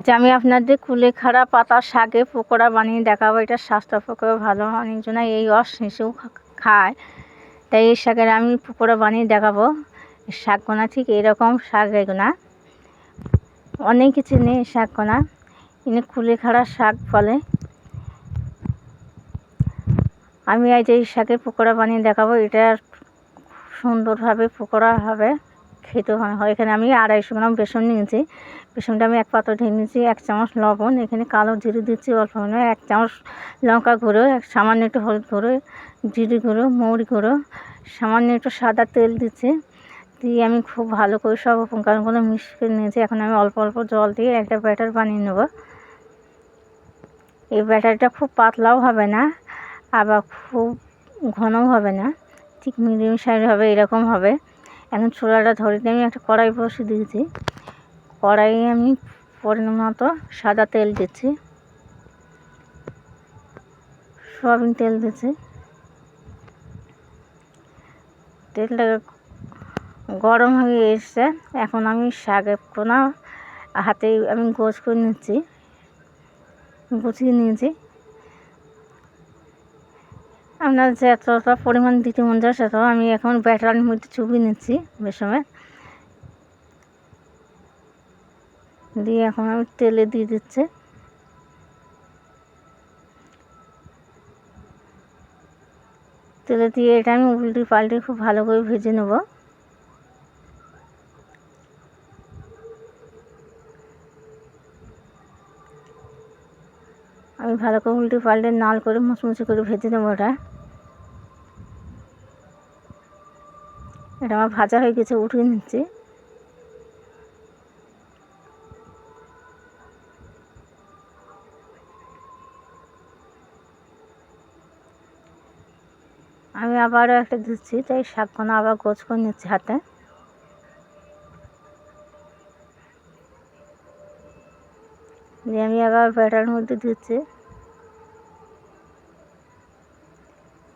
আচ্ছা আমি আপনাদের কুলেখাড়া পাতা, শাকে পকোড়া বানিয়ে দেখাবো। এটা স্বাস্থ্যের পক্ষেও ভালো অনেকজন এই রস শিশু খায়। তাই এই শাকের আমি পকোড়া বানিয়ে দেখাবো। শাককোনা ঠিক এরকম শাক এগুনা। অনেক কিছু নেই শাককোনা এনে কুলেখাড়া শাক বলে আমি আজ এই শাকের পকোড়া বানিয়ে দেখাবো। এটা সুন্দরভাবে পকোড়া হবে। খেতে হয়। এখানে আমি আড়াইশো গ্রাম বেসন নিয়েছি। বেসনটা আমি এক পাত্র ঢেলে নিয়েছি, এক চামচ লবণ, এখানে কালো জিরে দিচ্ছি অল্প এক চামচ লঙ্কা গুঁড়ো, এক সামান্য একটু হলুদ গুঁড়ো, জিরে গুঁড়ো, মৌরি গুঁড়ো, সামান্য একটু সাদা তেল দিচ্ছি। দিয়ে আমি খুব ভালো করে সব উপকরণগুলো মিশিয়ে নিয়েছি। এখন আমি অল্প অল্প জল দিয়ে একটা ব্যাটার বানিয়ে নেব। এই ব্যাটারটা খুব পাতলাও হবে না, আবার খুব ঘনও হবে না, ঠিক মিডিয়াম সাইজ হবে, এরকম হবে। এখন ছোলাটা ধরে দিয়ে আমি একটা কড়াই বসে দিয়েছি। কড়াইয়ে আমি পরিমাণ মতো সাদা তেল দিচ্ছি। সয়াবিন তেল দিচ্ছি। তেলটা গরম হয়ে এসছে। এখন আমি শাকের কোনা হাতে আমি গোছ করে নিচ্ছি। গুছিয়ে নিয়েছি। আপনার যতটা পরিমাণ দিতে মন যায় সেটাও আমি এখন ব্যাটারের মধ্যে চুবিয়ে নিচ্ছি বেসময় দিয়ে এখন আমি তেলে দিয়ে দিচ্ছি। তেলে দিয়ে এটা আমি উল্টি পাল্টে খুব ভালো করে ভেজে নেব। আমি ভালো করে উল্টে পাল্টে নাল করে মুচমুচে করে ভেজে নেব ওটা। এটা আমার ভাজা হয়ে গেছে, উঠিয়ে নিচ্ছি। আমি আবারও একটা দিচ্ছি, তাই শাকখানা আবার গোছ করে নিচ্ছি হাতে। দিয়ে আমি আবার ব্যাটার মধ্যে দিচ্ছি।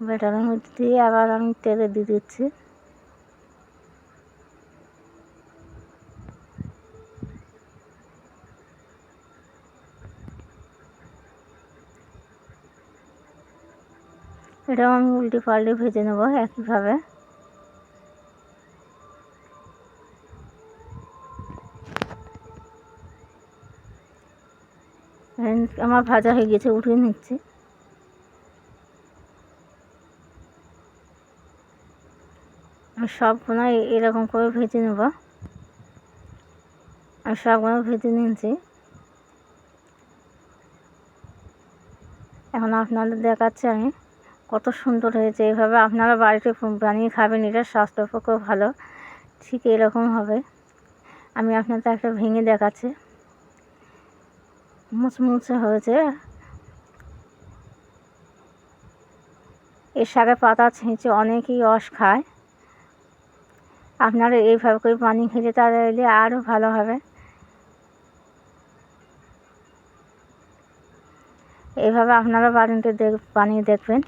ব্যাটারের মধ্যে দিয়ে আবার আমি তেলে দিয়ে দিচ্ছি। এটাও আমি উল্টে পাল্টে ভেজে নেব একইভাবে। আমার ভাজা হয়ে গেছে, উঠিয়ে নিচ্ছি। আমি সবগুলো এরকম করে ভেজে নেব। আমি সবগুলো ভেজে নিয়েছি। এখন আপনাদের দেখাচ্ছি আমি। কত সুন্দর হয়েছে। এভাবে আপনারা বাড়িতে বানিয়ে খাবেন, এটা স্বাস্থ্যের পক্ষেও ভালো। ঠিক এরকম হবে। আমি আপনাদের একটা ভেঙে দেখাচ্ছি। মুচমুচে হয়েছে। এর শাকের পাতা ছেঁচে অনেকেই রস খায়। আপনারা এইভাবে করে পানি খেলে তারা এলে আরও ভালো হবে। এইভাবে আপনারা বাড়িতে দেখ, বানিয়ে দেখবেন।